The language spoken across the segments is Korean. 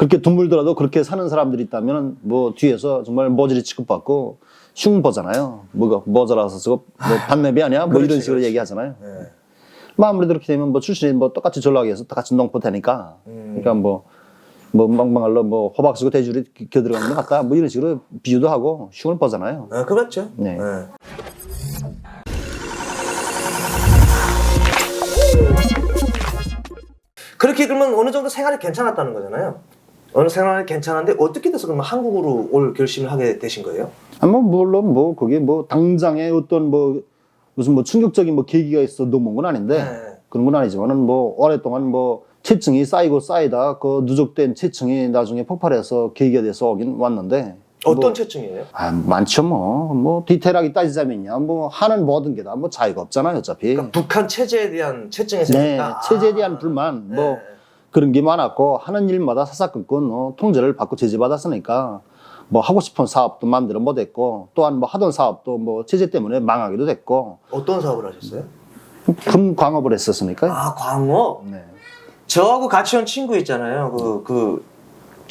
그렇게 돈 물더라도 그렇게 사는 사람들이 있다면 뭐 뒤에서 정말 모질이 취급받고 흉 보잖아요. 뭐가 모자라서 저거 뭐 반매비 아니야? 뭐 그렇지, 이런 식으로 그렇지. 얘기하잖아요. 네. 뭐 아무래도 그렇게 되면 뭐 출신이 뭐 똑같이 전라도에서 똑같이 농포 되니까 음. 그러니까 뭐. 뭐 망방할로 뭐 호박 쓰고 돼지를 겨 들어가는 것 같다 뭐 이런 식으로 비유도 하고 흉을 보잖아요. 아, 그렇죠. 네. 그렇게 그러면 어느 정도 생활이 괜찮았다는 거잖아요. 어느 생활이 괜찮은데 어떻게 돼서 그러면 한국으로 올 결심을 하게 되신 거예요? 아, 뭐 물론 뭐 그게 뭐 당장에 어떤 뭐 무슨 뭐 충격적인 뭐 계기가 있어 넘어온 건 아닌데 네. 그런 건 아니지만은 뭐 오랫동안 뭐 체증이 쌓이고 쌓이다 그 누적된 체증이 나중에 폭발해서 계기가 돼서 오긴 왔는데 어떤 뭐, 체증이에요? 아 많죠 뭐뭐 디테일하게 따지자면요 뭐 하는 모든 게 다뭐 차이가 없잖아요 어차피 그러니까 북한 체제에 대한 체증이 네 생겼다. 체제에 대한 불만 뭐 네. 그런 게 많았고 하는 일마다 사사건건 어, 통제를 받고 제재받았으니까 뭐 하고 싶은 사업도 마음대로 못했고 또한 뭐 하던 사업도 뭐 체제 때문에 망하기도 됐고 어떤 사업을 하셨어요? 금 광업을 했었으니까요. 아 광업. 네. 저하고 같이 온 친구 있잖아요. 그 그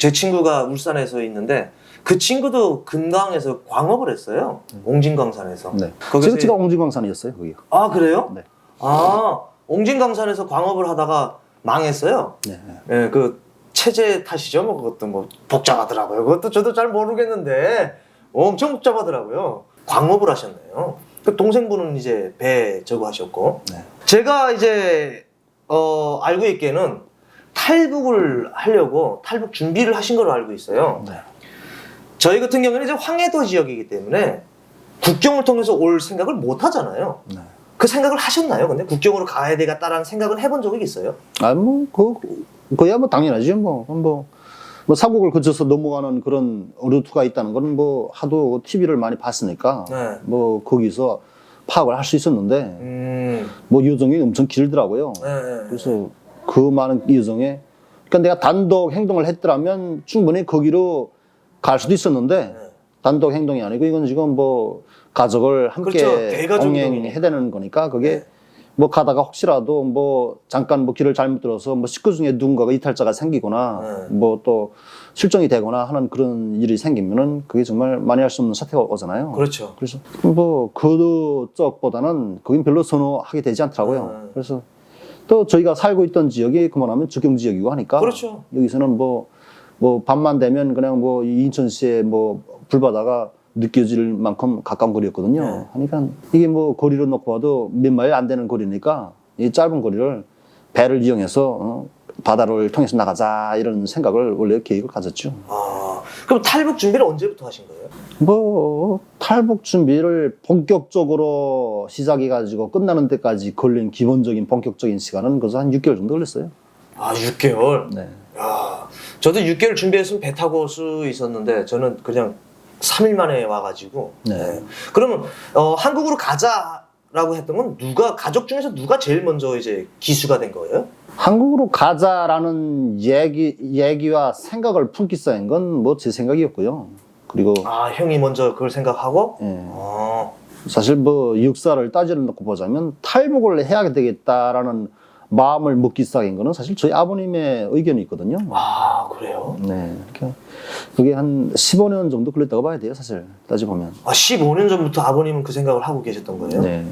제 친구가 울산에서 있는데 그 친구도 금강에서 광업을 했어요. 옹진광산에서. 네. 거기서 제가, 제가 옹진광산이었어요, 거기. 아 그래요? 네. 아 옹진광산에서 광업을 하다가 망했어요. 네. 예, 그 체제 탓이죠. 뭐 그것도 뭐 복잡하더라고요. 그것도 저도 잘 모르겠는데 엄청 복잡하더라고요. 광업을 하셨네요. 그 동생분은 이제 배 저거 하셨고 네. 제가 이제 어, 알고 있기에는 탈북을 하려고 탈북 준비를 하신 걸로 알고 있어요. 네. 저희 같은 경우는 이제 황해도 지역이기 때문에 국경을 통해서 올 생각을 못 하잖아요. 네. 그 생각을 하셨나요? 근데 국경으로 가야 되겠다라는 생각을 해본 적이 있어요? 아, 뭐, 그, 그야 뭐 당연하죠, 뭐. 뭐, 뭐 사국을 거쳐서 넘어가는 그런 루트가 있다는 건뭐 하도 TV를 많이 봤으니까 네. 뭐 거기서 파악을 할 수 있었는데 음, 뭐 여정이 엄청 길더라고요. 네, 네. 그래서 그 많은 여정에 그러니까 내가 단독 행동을 했더라면 충분히 거기로 갈 수도 있었는데 네. 단독 행동이 아니고 이건 지금 뭐 가족을 함께 그렇죠. 대가족 동행해야 되는 거니까 그게 네. 뭐 가다가 혹시라도 뭐 잠깐 뭐 길을 잘못 들어서 뭐 식구 중에 누군가가 이탈자가 생기거나 네. 뭐또 실종이 되거나 하는 그런 일이 생기면은 그게 정말 만회할 수 없는 사태가 오잖아요. 그렇죠. 그래서 뭐 그 쪽보다는 거긴 별로 선호하게 되지 않더라고요. 음. 그래서 또 저희가 살고 있던 지역이 그만하면 적경 지역이고 하니까 그렇죠. 여기서는 뭐 뭐 밤만 되면 그냥 뭐 인천시에 뭐 불바다가 느껴질 만큼 가까운 거리였거든요. 네. 그러니까 이게 뭐 거리로 놓고 봐도 몇 마일 안 되는 거리니까 이 짧은 거리를 배를 이용해서 어, 바다를 통해서 나가자 이런 생각을 원래 계획을 가졌죠. 아, 그럼 탈북 준비를 언제부터 하신 거예요? 뭐 탈북 준비를 본격적으로 시작해 가지고 끝나는 데까지 걸린 기본적인 본격적인 시간은 그래서 한 6개월 정도 걸렸어요. 아, 6개월. 네. 야, 저도 6개월 준비했으면 배 타고 올 수 있었는데 저는 그냥 3일 만에 와가지고. 네. 그러면 어, 한국으로 가자라고 했던 건 누가 가족 중에서 누가 제일 먼저 이제 기수가 된 거예요? 한국으로 가자라는 얘기 얘기와 생각을 품기 쌓인 건 뭐 제 생각이었고요. 그리고 아, 형이 먼저 그걸 생각하고. 예, 아, 사실 뭐 역사를 따지를 놓고 보자면 탈북을 해야 되겠다라는 마음을 먹기 시작한 거는 사실 저희 아버님의 의견이 있거든요. 아 그래요? 네, 그러니까 그게 한 15년 정도 걸렸다고 봐야 돼요, 사실 따져 보면. 아, 15년 전부터 아버님은 그 생각을 하고 계셨던 거예요? 네.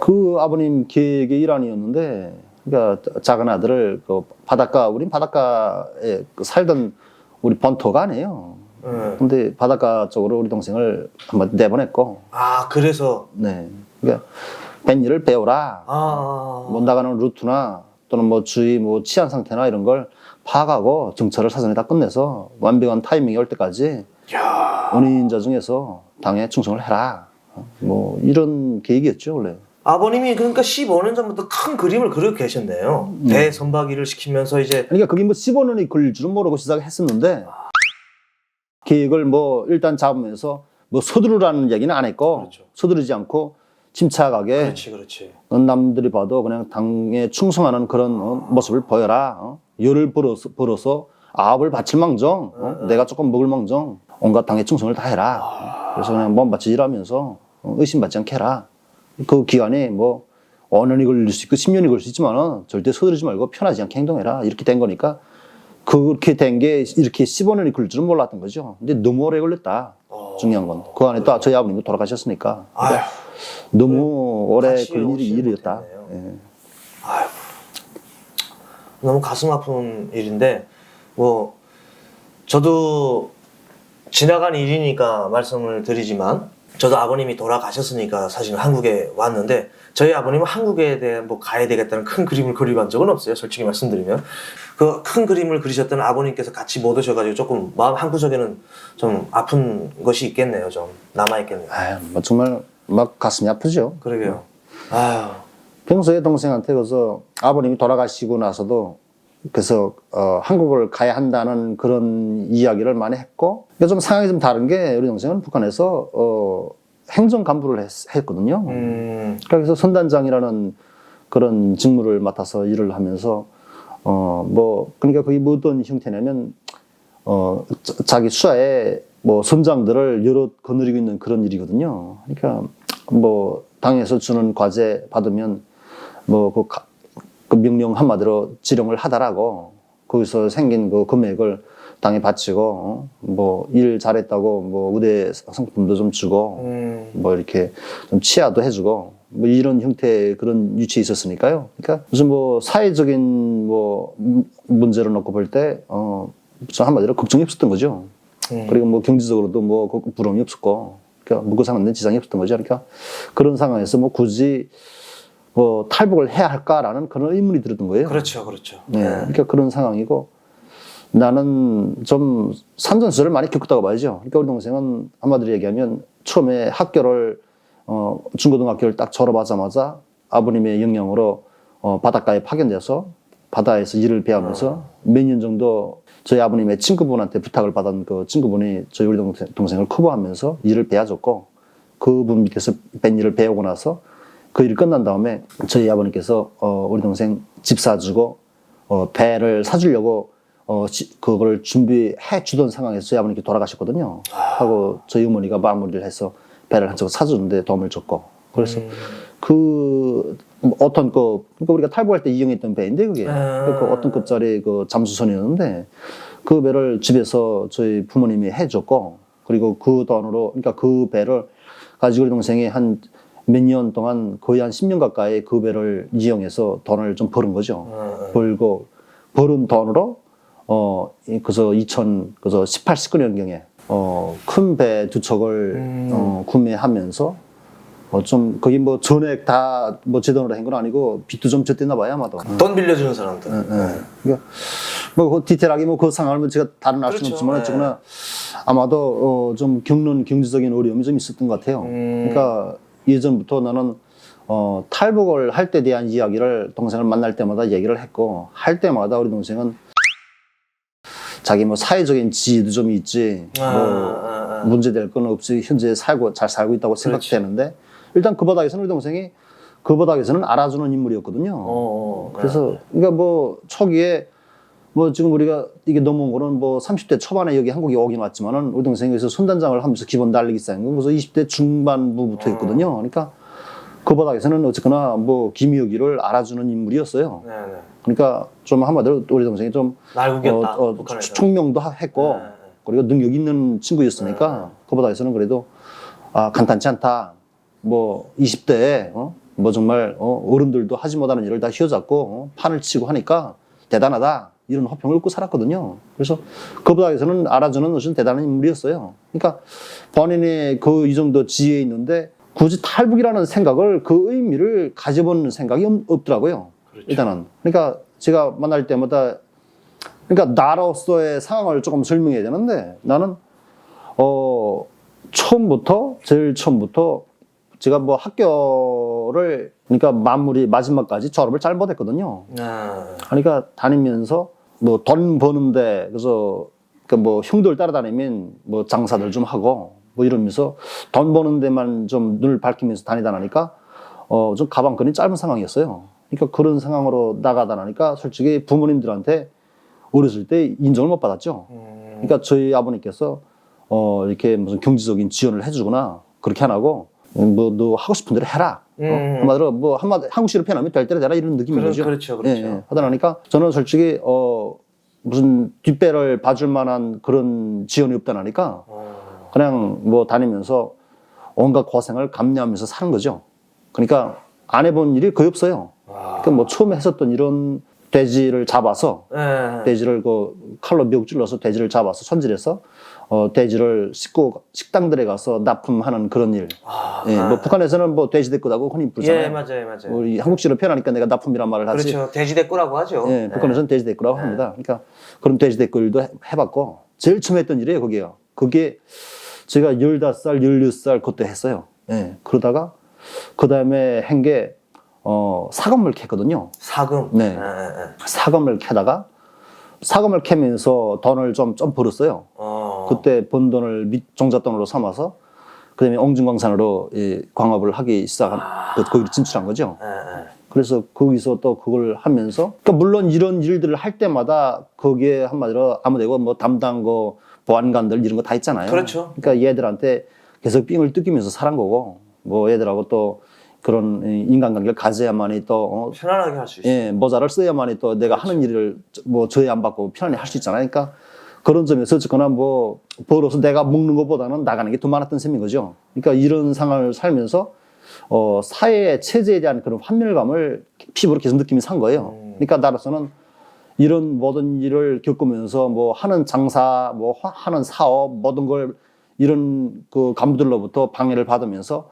그 아버님 계획의 일환이었는데, 그러니까 작은 아들을 그 바닷가, 우린 바닷가에 그 살던 우리 본토가 아니에요. 네. 근데 바닷가 쪽으로 우리 동생을 한번 내보냈고, 아, 그래서. 네. 그러니까 뱃일을 배우라. 아. 못 나가는 루트나 또는 뭐 주위 뭐 치안 상태나 이런 걸 파악하고 정찰을 사전에 다 끝내서 완벽한 타이밍이 올 때까지 야. 은인자 중에서 당에 충성을 해라. 어, 뭐 이런 계획이었죠 원래. 아버님이 그러니까 15년 전부터 큰 그림을 그리고 계셨네요. 음. 배 선박일을 시키면서 이제 그러니까 그게 뭐 15년이 걸릴 줄은 모르고 시작했었는데 계획을 뭐 일단 잡으면서 뭐 서두르라는 얘기는 안 했고 그렇죠. 서두르지 않고 침착하게 그렇지, 그렇지. 어, 남들이 봐도 그냥 당에 충성하는 그런 어, 모습을 보여라. 어? 열을 벌어서, 벌어서 아합을 바칠 망정, 어? 음. 내가 조금 먹을 망정, 온갖 당의 충성을 다 해라. 어? 그래서 그냥 몸 바치 일하면서 어, 의심받지 않게 해라. 그 기간이 뭐 5년이 걸릴 수 있고 10년이 걸릴 수 있지만은 절대 서두르지 말고 편하지 않게 행동해라. 이렇게 된 거니까 그렇게 된 게 이렇게 15년이 걸릴 줄은 몰랐던 거죠. 근데 너무 오래 걸렸다. 어. 중요한 건. 그 안에 또 저희 아버님도 돌아가셨으니까. 아휴, 너무 오래 같이 걸린 일이 오시지 일이었다. 못했네요. 예. 아휴, 너무 가슴 아픈 일인데 뭐 저도 지나간 일이니까 말씀을 드리지만 저도 아버님이 돌아가셨으니까 사실 한국에 왔는데 저희 아버님은 한국에 대해 뭐 가야 되겠다는 큰 그림을 그리고 간 적은 없어요. 솔직히 말씀드리면 그 큰 그림을 그리셨던 아버님께서 같이 못 오셔가지고 조금 마음 한 구석에는 좀 아픈 것이 있겠네요. 좀 남아 있겠네요. 아유, 뭐 정말 막 가슴이 아프죠. 그러게요. 아유. 평소에 동생한테 그래서 아버님이 돌아가시고 나서도 그래서 어, 한국을 가야 한다는 그런 이야기를 많이 했고 그러니까 좀 상황이 좀 다른 게 우리 동생은 북한에서 어, 행정 간부를 했, 거든요 음. 그래서 선단장이라는 그런 직무를 맡아서 일을 하면서 어 뭐 그러니까 그게 뭐 어떤 형태냐면 어 자- 자기 수하에 뭐 선장들을 여러 거느리고 있는 그런 일이거든요. 그러니까 뭐 당에서 주는 과제 받으면 뭐그 그 명령 한마디로 지령을 하다라고 거기서 생긴 그 금액을 당에 바치고 뭐 일 잘했다고 뭐 의대 상품도 좀 주고 음. 뭐 이렇게 좀 치아도 해주고 뭐 이런 형태의 그런 위치에 있었으니까요. 그러니까 무슨 뭐 사회적인 뭐 문- 문제를 놓고 볼 때 어, 저 한마디로 걱정이 없었던 거죠. 음. 그리고 뭐 경제적으로도 뭐그 부러움이 없었고, 그러니까 먹고 사는 데 지장이 없었던 거죠. 그러니까 그런 상황에서 뭐 굳이 뭐 탈북을 해야 할까라는 그런 의문이 들었던 거예요. 그렇죠, 그렇죠. 네. 그러니까 그런 상황이고 나는 좀 산전수를 많이 겪었다고 봐야죠. 그러니까 우리 동생은 한마디로 얘기하면 처음에 학교를 어, 중고등학교를 딱 졸업하자마자 아버님의 영향으로 어, 바닷가에 파견돼서 바다에서 일을 배우면서 몇 년 정도 저희 아버님의 친구분한테 부탁을 받은 그 친구분이 저희 우리 동생, 동생을 커버하면서 일을 배워줬고 그분 밑에서 뺀 일을 배우고 나서 그 일이 끝난 다음에 저희 아버님께서 어, 우리 동생 집 사주고 어, 배를 사주려고 어, 지- 그걸 준비해 주던 상황에서 저희 아버님께 돌아가셨거든요. 하고 저희 어머니가 마무리를 해서 배를 한쪽 사주는데 도움을 줬고 그래서 음. 그 어떤 그 그러니까 우리가 탈북할 때 이용했던 배인데 그게 아. 그 어떤 급짜리 그 잠수선이었는데 그 배를 집에서 저희 부모님이 해줬고 그리고 그 돈으로 그러니까 그 배를 가지고 우리 동생이 한 몇 년 동안 거의 한 10년 가까이 그 배를 이용해서 돈을 좀 버는 거죠. 음. 벌고 버는 돈으로 어 이- 그래서 2000 그래서 18, 19년경에 어 큰 배 두 척을 음. 어, 구매하면서 어좀 거기 뭐 전액 다 뭐 제 돈으로 한 건 아니고 빚도 좀 졌댔나 봐요 아마도. 돈 빌려주는 사람들. 예, 예. 그러니까 뭐그 디테일하게 뭐 그 상황을 뭐 제가 다른 알 수는 그렇죠. 없지만 예. 어쨌거나 아마도 어, 좀 겪는 경제적인 어려움이 좀 있었던 것 같아요. 음. 그러니까 예전부터 나는 어, 탈북을 할 때 대한 이야기를 동생을 만날 때마다 얘기를 했고 할 때마다 우리 동생은 자기 뭐 사회적인 지위도 좀 있지 아, 뭐 아, 아. 문제될 건 없이 현재 살고 잘 살고 있다고 생각되는데 일단 그 바닥에서는 우리 동생이 그 바닥에서는 알아주는 인물이었거든요. 어, 어, 그래서 그러니까 뭐 초기에 뭐 지금 우리가 이게 넘어온 거는 뭐 30대 초반에 여기 한국에 오긴 왔지만은 우리 동생이 여기서 손단장을 하면서 기본 달리기 쌓인 건 그래서 20대 중반부부터 했거든요. 그러니까 그 바닥에서는 어쨌거나 뭐 김희혁이를 알아주는 인물이었어요. 네, 네. 그러니까 좀 한마디로 우리 동생이 좀. 어, 어, 북한에서. 총명도 하- 했고 네, 네. 그리고 능력 있는 친구였으니까 그 바닥에서는 그래도 아 간단치 않다. 뭐 20대에 어? 뭐 정말 어, 어른들도 하지 못하는 일을 다 휘어잡고 어? 판을 치고 하니까 대단하다 이런 호평을 얻고 살았거든요. 그래서 그 바닥에서는 알아주는 것은 대단한 인물이었어요. 그러니까 본인이 그 이 정도 지혜에 있는데 굳이 탈북이라는 생각을 그 의미를 가져보는 생각이 없- 없더라고요. 그렇죠. 일단은 그러니까 제가 만날 때마다 그러니까 나로서의 상황을 조금 설명해야 되는데 나는 어 처음부터 제일 처음부터 제가 뭐 학교를 그러니까 마무리 마지막까지 졸업을 잘 못했거든요. 아, 그러니까 다니면서 뭐 돈 버는데 그래서 그뭐 형들 따라다니면 뭐 장사들 좀 하고 뭐 이러면서 돈 버는 데만 좀 눈을 밝히면서 다니다 나니까 어 좀 가방끈이 짧은 상황이었어요. 그러니까 그런 상황으로 나가다 나니까 솔직히 부모님들한테 어렸을 때 인정을 못 받았죠. 음, 그러니까 저희 아버님께서 어 이렇게 무슨 경제적인 지원을 해주거나 그렇게 안 하고 뭐너 하고 싶은 대로 해라. 어? 음. 한마디로 뭐 한마디 한국식으로 표현하면 될 대로 되라 이런 느낌인 거죠. 그렇죠, 그렇죠. 예, 예. 하다 나니까 저는 솔직히 어 무슨 뒷배를 봐줄 만한 그런 지원이 없다나니까 어. 그냥 뭐 다니면서 온갖 고생을 감내하면서 사는 거죠. 그러니까 안 해본 일이 거의 없어요. 와. 그뭐 처음에 했었던 이런 돼지를 잡아서 예. 돼지를 그 칼로 미국 찔러서 돼지를 잡아서 손질해서 어 돼지를 싣고 식당들에 가서 납품하는 그런 일. 아, 예, 뭐 북한에서는 뭐 돼지 대꾸다고 흔히 부르잖아요. 예, 맞아요, 맞아요. 우리 한국식으로 표현하니까 내가 납품이란 말을 하지. 그렇죠. 돼지 대꾸라고 하죠. 예, 북한에서는 돼지 대꾸라고 합니다. 그러니까 그런 돼지 대꾸 일도 해- 해봤고 제일 처음 했던 일이에요, 거기가. 그게 제가 15살, 16살 그때 했어요. 예, 그러다가 그 다음에 한 게 어, 사과물 캤거든요. 사금. 네. 예, 예, 예. 사과물 캐다가 사과물 캐면서 돈을 좀, 좀 벌었어요. 어. 그때 번 돈을 밑 종잣돈으로 삼아서 그다음에 엉중광산으로 이 광업을 하기 시작한 그 거기로 진출한 거죠. 예, 예. 그래서 거기서 또 그걸 하면서 그러니까 물론 이런 일들을 할 때마다 거기에 한마디로 아무데고 뭐 담당 거 보안관들 이런 거 다 있잖아요. 그렇죠. 그러니까 얘들한테 계속 삥을 뜯기면서 살은 거고 뭐 얘들하고 또 그런 이 인간관계를 가져야만이 또 어, 편안하게 할 수 있어요. 예, 모자를 써야만이 또 내가 하는 일을 뭐 저해 안 받고 편안히 할 수 있잖아요. 그러니까 그런 점에서 어쨌거나 뭐 벌어서 내가 먹는 것보다는 나가는 게 더 많았던 셈인 거죠. 그러니까 이런 상황을 살면서 어, 사회의 체제에 대한 그런 환멸감을 피부로 계속 느낌이 산 거예요. 음. 그러니까 나로서는 이런 모든 일을 겪으면서 뭐 하는 장사, 뭐 화- 하는 사업, 모든 걸 이런 그 간부들로부터 방해를 받으면서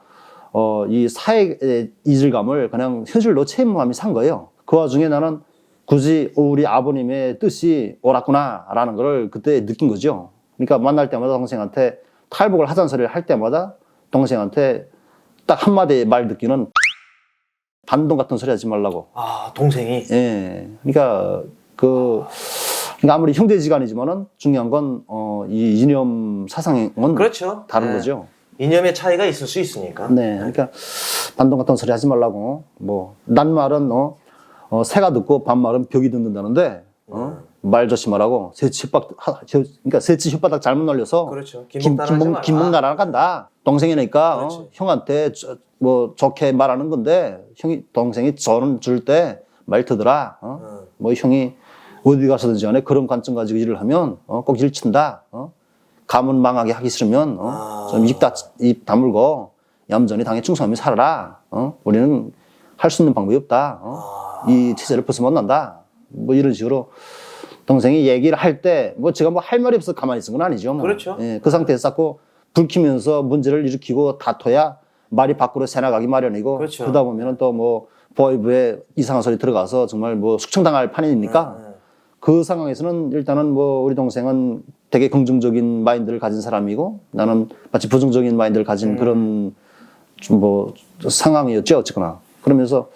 어, 이 사회의 이질감을 그냥 현실로 체험함이 산 거예요. 그 와중에 나는 굳이 우리 아버님의 뜻이 옳았구나라는 걸 그때 느낀 거죠. 그러니까 만날 때마다 동생한테 탈북을 하자는 소리를 할 때마다 동생한테 딱 한마디 말 듣기는 반동 같은 소리 하지 말라고. 아, 동생이. 예. 그러니까 그 그러니까 아무리 형제지간이지만은 중요한 건 어, 이 이념 사상은 그렇죠. 다른 예. 거죠. 이념의 차이가 있을 수 있으니까. 네. 그러니까 반동 같은 소리 하지 말라고. 뭐 난 말은 어, 어 새가 듣고 반말은 벽이 듣는다는데 어? 말 조심하라고. 새치 혓바닥 하- 저- 그러니까 새치 혓바닥 잘못 날려서 그렇죠. 김, 김봉 따라 하지 김봉, 마라. 김봉 간다. 동생이니까 어, 그렇지. 형한테 저- 뭐 좋게 말하는 건데 형이 동생이 저는 줄 때 말 트더라. 어? 어. 뭐 형이 어디 가서든지 간에 그런 관점 가지고 일을 하면 어, 꼭 일친다. 어? 가문 망하게 하기 싫으면 어? 아. 좀입 다, 입 다물고 얌전히 당에 충성하며 살아라. 어? 우리는 할 수 있는 방법이 없다. 어? 아. 이 체제를 벗어 못 난다. 뭐 이런 식으로 동생이 얘기를 할 때 뭐 제가 뭐 할 말이 없어 가만히 있은 건 아니죠. 뭐. 그렇죠. 예, 그 상태에서 자꾸 불키면서 문제를 일으키고 다퉈야 말이 밖으로 새나가기 마련이고 그렇죠. 그러다 보면은 또 뭐 보이브에 이상한 소리 들어가서 정말 뭐 숙청당할 판이니까 예, 예. 그 상황에서는 일단은 뭐 우리 동생은 되게 긍정적인 마인드를 가진 사람이고 나는 마치 부정적인 마인드를 가진 음. 그런 좀 뭐 상황이었죠 어쨌거나 그러면서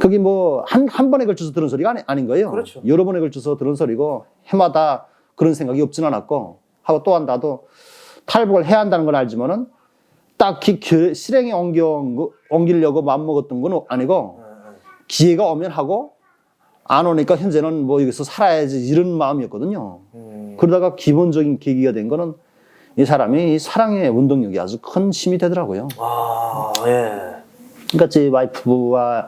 그게 뭐 한 한 번에 걸쳐서 들은 소리가 아니, 아닌 거예요. 그렇죠. 여러 번에 걸쳐서 들은 소리고 해마다 그런 생각이 없진 않았고 하고 또한 나도 탈북을 해야 한다는 걸 알지만은 딱히 겨- 실행에 옮겨 옮기려고 마음 먹었던 건 아니고. 기회가 오면 하고 안 오니까 현재는 뭐 여기서 살아야지 이런 마음이었거든요. 음. 그러다가 기본적인 계기가 된 거는 이 사람이 이 사랑의 운동력이 아주 큰 힘이 되더라고요. 아, 예. 그러니까 제 와이프와의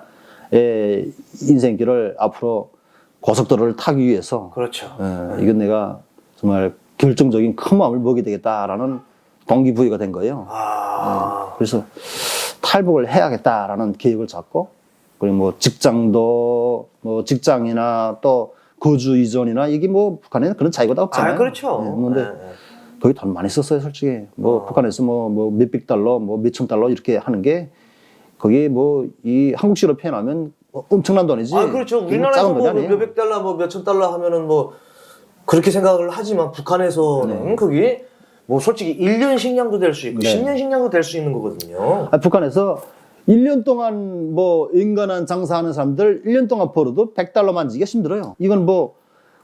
인생길을 앞으로 고속도로를 타기 위해서 그렇죠. 예, 이건 내가 정말 결정적인 큰 마음을 먹게 되겠다라는 동기부여가 된 거예요. 아, 그래서 탈북을 해야겠다라는 계획을 잡고 그리고 뭐 직장도 뭐 직장이나 또 거주 이전이나 이게 뭐 북한에는 그런 차이가 다 없잖아요. 아, 그렇죠. 예, 예, 예. 거기 돈 많이 썼어요, 솔직히. 뭐 어. 북한에서 뭐, 뭐 몇백 달러, 뭐 몇천 달러 이렇게 하는 게 거기 뭐이 한국식으로 표현하면 뭐 엄청난 돈이지. 아, 그렇죠. 우리나라에서 뭐. 몇백 달러, 뭐 몇천 달러 하면은 뭐 그렇게 생각을 하지만 북한에서는 네. 그게 뭐 솔직히 1년 식량도 될 수 있고 네. 10년 식량도 될 수 있는 거거든요. 아, 북한에서 1년 동안 뭐 인간한 장사하는 사람들 1년 동안 벌어도 100달러 만지기가 힘들어요. 이건 뭐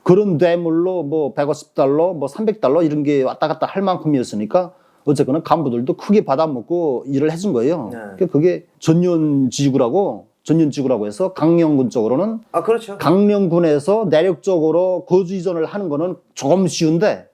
그런 뇌물로 뭐 150달러, 뭐 300달러 이런 게 왔다 갔다 할 만큼이었으니까 어쨌거나 간부들도 크게 받아먹고 일을 해준 거예요. 네. 그러니까 그게 전년지구라고 전년지구라고 해서 강령군 쪽으로는 아, 그렇죠. 강령군에서 내륙 쪽으로 거주 이전을 하는 거는 조금 쉬운데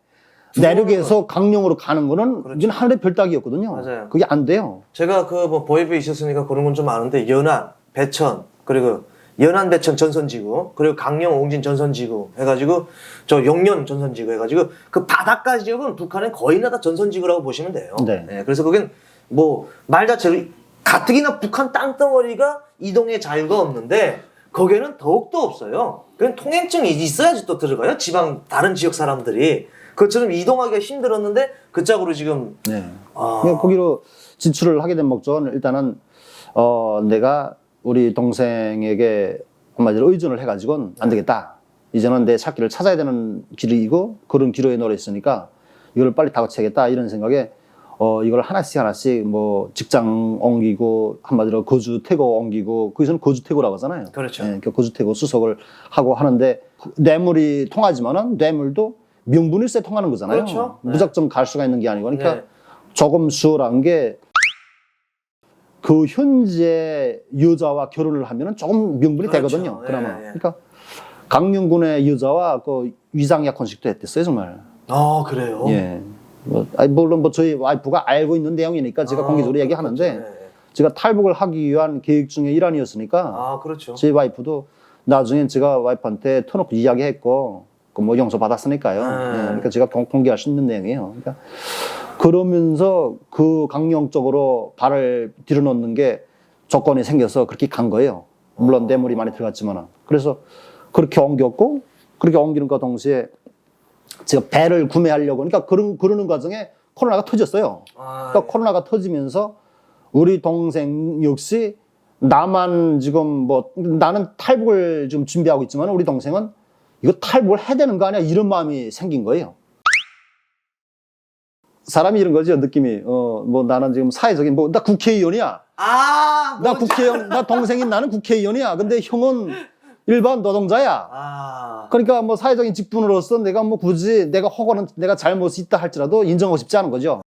내륙에서 강령으로 가는 거는 그렇죠. 이건 하늘의 별 따기였거든요. 맞아요. 그게 안 돼요. 제가 그 뭐 보이브에 있었으니까 그런 건 좀 아는데 연안, 배천 그리고 연안배천 전선지구 그리고 강령 옹진 전선지구 해가지고 저 용년 전선지구 해가지고 그 바닷가 지역은 북한은 거의 다 전선지구라고 보시면 돼요. 네. 예, 그래서 그게 뭐말 자체로 가뜩이나 북한 땅덩어리가 이동의 자유가 없는데 거기에는 더욱더 없어요. 그건 통행증이 있어야지 또 들어가요. 지방 다른 지역 사람들이 그처럼 이동하기가 힘들었는데 그 짝으로 지금 네. 아, 거기로 진출을 하게 된 목적은 일단은 어 내가 우리 동생에게 한마디로 의존을 해가지고는 안 되겠다. 이제는 내 찾기를 찾아야 되는 길이고 그런 기로에 노래 있으니까 이걸 빨리 다그쳐야겠다 이런 생각에 어 이걸 하나씩 하나씩 뭐 직장 옮기고 한마디로 거주 태고 옮기고 거기서는 거주 태고라고 하잖아요. 그렇죠. 예, 그 거주 태고 수속을 하고 하는데 뇌물이 통하지만은 뇌물도 명분일세 통하는 거잖아요. 그렇죠. 네. 무작정 갈 수가 있는 게 아니고 그러니까 네. 조금 수월한 게 그 현재 여자와 결혼을 하면은 조금 명분이 그렇죠. 되거든요. 예, 그나마. 예. 그러니까 강윤군의 여자와 그 위장 약혼식도 했댔어요, 정말. 아 그래요. 예. 뭐, 아니, 물론 뭐 저희 와이프가 알고 있는 내용이니까 제가 아, 공개적으로 그렇죠. 얘기하는데 네. 제가 탈북을 하기 위한 계획 중에 일환이었으니까 아 그렇죠. 제 와이프도 나중엔 제가 와이프한테 터놓고 이야기했고 그뭐 용서 받았으니까요. 네. 예, 그러니까 제가 공, 공개할 수 있는 내용이에요. 그러니까 그러면서 그 강령 쪽으로 발을 들여놓는 게 조건이 생겨서 그렇게 간 거예요. 물론 뇌물이 많이 들어갔지만 그래서 그렇게 옮겼고 그렇게 옮기는 것 동시에 제가 배를 구매하려고 그러니까 그런 그러는 과정에 코로나가 터졌어요. 아, 그러니까 코로나가 터지면서 우리 동생 역시 나만 지금 뭐 나는 탈북을 좀 준비하고 있지만 우리 동생은 이거 탈북을 해야 되는 거 아니야? 이런 마음이 생긴 거예요. 사람이 이런 거죠 느낌이. 어 뭐 나는 지금 사회적인 뭐 나 국회의원이야. 아, 나 뭔지- 국회의원 나 동생인 나는 국회의원이야. 근데 형은 일반 노동자야. 아, 그러니까 뭐 사회적인 직분으로서 내가 뭐 굳이 내가 허거는 내가 잘못이 있다 할지라도 인정하고 싶지 않은 거죠.